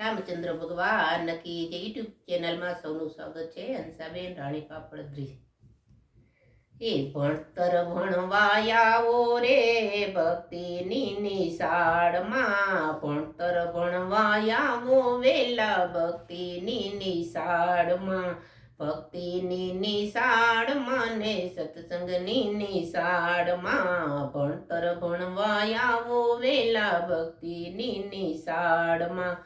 રામચંદ્ર ભગવાન નકી જે યુટ્યુબ ચેનલમાં સૌનું સ્વાગત છે. હંસાબેન રાણી પાપડદ્રી એ ભણતર ભણવાયાવો રે, ભક્તિની નિશાળમાં ભણતર ભણવાયાવો વેલા, ભક્તિની નિશાળમાં ભક્તિની નિશાળમાં ને સત્સંગની નિશાળમાં ભણતર ભણવાયાવો વેલા, ભક્તિની નિશાળમાં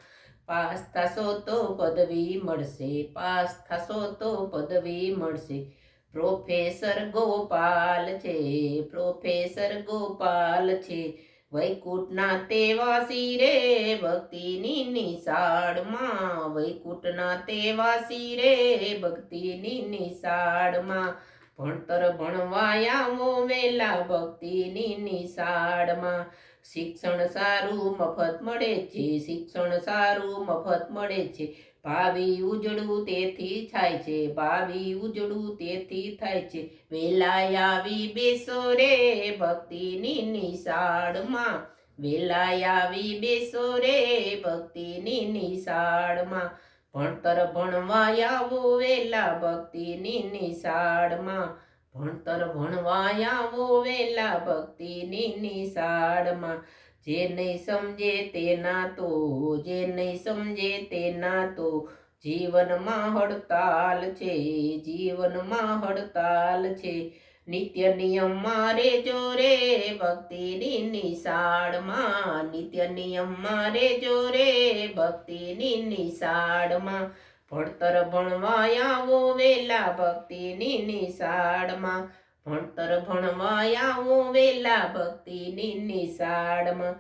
પાસ થશો તો પદવી મળશે પાસ થશો તો પદવી મળશે. પ્રોફેસર ગોપાલ છે, પ્રોફેસર ગોપાલ છે. વૈકુંઠના તેવાસી રે, ભક્તિની નિશાળમાં. વૈકુંઠના તેવાસી રે, ભક્તિની નિશાળમાં. ભણતર ભણવાયાવો વેલા ભક્તિની નિશાળમાં. શિક્ષણ સારું મફત મળે છે, શિક્ષણ સારું મફત મળે છે. ભાવિ ઉજળું તેથી થાય છે, ભાવિ ઉજળું તેથી થાય છે. વેલા આવી બેસો રે ભક્તિની નિશાળમાં. વેલા આવી બેસો રે ભક્તિની નિશાળમાં. ભણતર ભણવાયાવો વેલા ભક્તિની નિશાળમાં. ભણતર ભણવાયાવો વેલા ભક્તિની નિશાળમાં. જે નહીં સમજે તેના તો જે નહીં સમજે તેના તો જીવનમાં હડતાલ છે, જીવનમાં હડતાલ છે. નિત્ય નિયમ મારે જોરે, ભક્તિની નિશાળમાં. નિત્ય નિયમ મારે જોરે, ભક્તિની નિશાળમાં. ભણતર ભણવાયાવો વેલા ભક્તિની નિશાળમાં. ભણતર ભણવાયાવો વેલા ભક્તિની નિશાળમાં.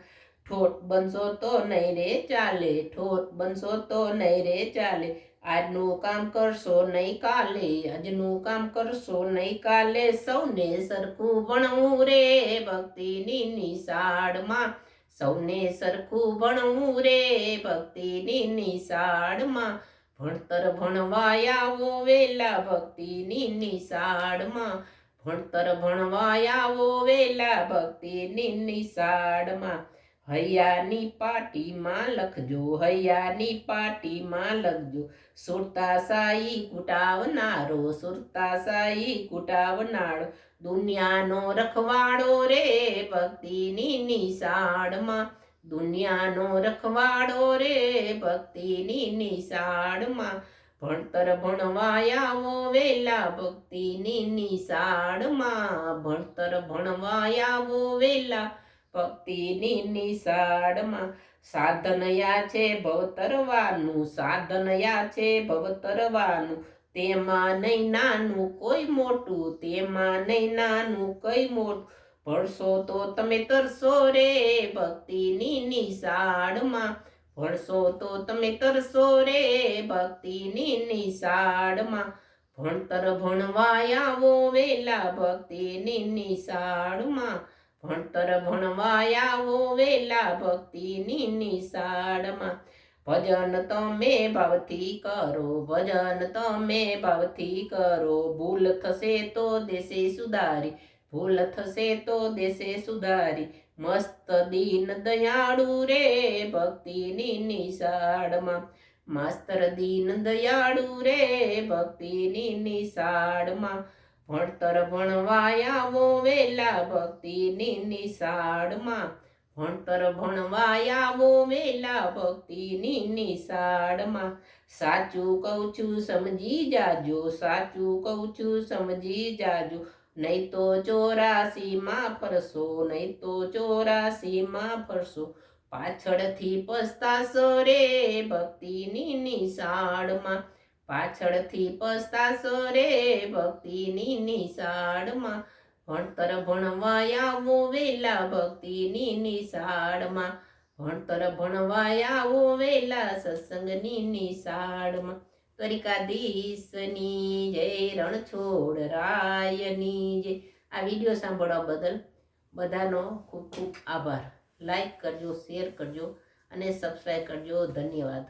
ઠોઠ બનશો તો નહીં રે ચાલે, ઠોઠ બનશો તો નહીં રે ચાલે. આજનું કામ કરશો નહીં કાલે, આજનું કામ કરશો નહીં કાલે. સૌને સરખું ભણવું રે ભક્તિની નિશાળમાં. સૌને સરખું ભણવું રે ભક્તિની નિશાળમાં. ભણતર ભણવાયાવો વેલા ભક્તિની નિશાળમાં. ભણતર ભણવાયાવો વેલા ભક્તિની નિશાળમાં. હૈયાની પાટીમાં લખજો, હૈયાની પાટીમાં લખજો. સુરતા સાઈ કુટાવનારો, સુરતા સાઈ કુટાવનારો. દુનિયાનો રખવાડો રે ભક્તિની નિશાળમાં. દુનિયાનો રખવાડો રે, ભક્તિની નિશાળમાં. ભણતર ભણવાયાવો વેલા, ભક્તિની નિશાળમાં. ભણતર ભણવાયાવો વેલા, ભક્તિની નિશાળમાં. સાધનયા છે ભવતરવાનું સાધનયા છે ભવતરવાનું તેમાં નહીં નાનું કોઈ મોટું, તેમાં નહીં નાનું કઈ મોટું. ભણશો તો તમે તરશો રે ભક્તિની નિશાળમાં. ભણશો તો તમે તરશો રે ભક્તિની નિશાળમાં. ભણતર ભણવાયાવો વેલા ભક્તિની નિશાળમાં. ભણતર ભણવાયાવો વેલા ભક્તિની નિશાળમાં. ભજન તમે ભાવથી કરો, ભજન તમે ભાવથી કરો. ભૂલ થશે તો દેશે સુધારી. ભૂલ થશે તો દેશે સુધારી. મસ્ત દીન દયાળુ રે ભક્તિની નિશાળમાં. માસ્તર દીન દયાળુ રે ભક્તિની નિશાળમાં. ભણતર ભણવાયાવો વેલા ભક્તિની નિશાળમાં. ભણતર ભણવાયાવો વેલા ભક્તિની નિશાળમાં. સાચું કહું છું, સમજી જાજો, સાચું કહું છું, સમજી જાજો. નહીં તો ચોરાસીમાં ફરશો, નહીં તો ચોરાસીમાં ફરશો. પાછળથી પસ્તાશો રે ભક્તિની નિશાળમાં. પાછળથી પસ્તાશો રે ભક્તિની નિશાળમાં. ભણતર ભણવાયાવો વેલા ભક્તિની નિશાળમાં. ભણતર ભણવાયાવો વેલા સત્સંગની નિશાળમાં. દ્વારિકાધીશની જય, રણછોડ રાયની જય. આ વીડિયો સાંભળવા બદલ બધાનો ખૂબ ખૂબ આભાર. લાઈક કરજો શેર કરજો અને સબસ્ક્રાઈબ કરજો. ધન્યવાદ.